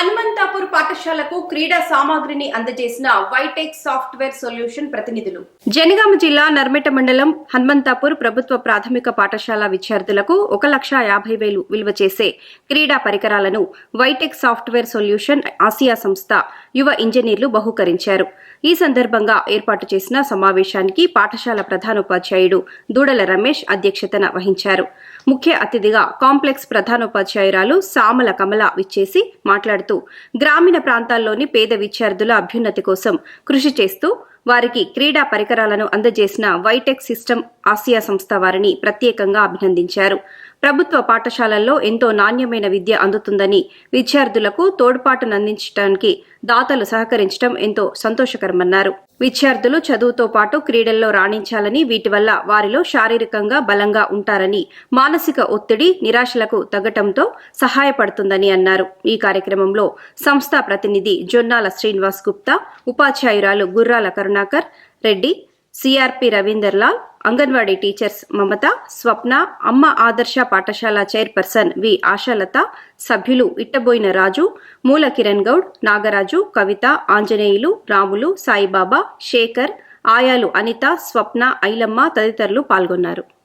హనుమంతాపూర్ పాఠశాలకు క్రీడా సామాగ్రిని అందజేసిన వైటెక్ సాఫ్ట్వేర్ సొల్యూషన్ ప్రతినిధులు. జనగామ జిల్లా నర్మెట మండలం హనుమంతాపూర్ ప్రభుత్వ ప్రాథమిక పాఠశాల విద్యార్థులకు ఒక లక్ష యాభై వేలు విలువ చేసే క్రీడా పరికరాలను వైటెక్ సాఫ్ట్వేర్ సొల్యూషన్ ఆసియా సంస్థ యువ ఇంజనీర్లు బహుకరించారు. ఈ సందర్భంగా ఏర్పాటు చేసిన సమావేశానికి పాఠశాల ప్రధానోపాధ్యాయుడు దూడల రమేష్ అధ్యక్షతన వహించారు. ముఖ్య అతిథిగా కాంప్లెక్స్ ప్రధానోపాధ్యాయురాలు సామల కమల విచ్చేసి మాట్లాడుతూ గ్రామీణ ప్రాంతాల్లోని పేద విద్యార్థుల అభ్యున్నతి కోసం కృషి చేస్తూ వారికి క్రీడా పరికరాలను అందజేసిన వైటెక్ సిస్టమ్ ఆసియా సంస్థ వారిని ప్రత్యేకంగా అభినందించారు. ప్రభుత్వ పాఠశాలల్లో ఎంతో నాణ్యమైన విద్య అందుతుందని విద్యార్థులకు తోడ్పాటునందించడానికి దాతలు సహకరించడం ఎంతో సంతోషకరమన్నారు. విద్యార్థులు చదువుతో పాటు క్రీడల్లో రాణించాలని వీటి వల్ల వారిలో శారీరకంగా బలంగా ఉంటారని మానసిక ఒత్తిడి నిరాశలకు తగ్గటంతో సహాయపడుతుందని అన్నారు. ఈ కార్యక్రమంలో సంస్థ ప్రతినిధి జొన్నాల శ్రీనివాస్ గుప్తా ఉపాధ్యాయురాలు గుర్రాల కరుణాకర్ రెడ్డి సిఆర్పి రవీందర్ లాల్ అంగన్వాడీ టీచర్స్ మమత స్వప్న అమ్మ ఆదర్శ పాఠశాల చైర్పర్సన్ వి ఆశాలత సభ్యులు ఇట్టబోయిన రాజు మూల కిరణ్ గౌడ్ నాగరాజు కవిత ఆంజనేయులు రాములు సాయిబాబా శేఖర్ ఆయాలు అనిత స్వప్న ఐలమ్మ తదితరులు పాల్గొన్నారు.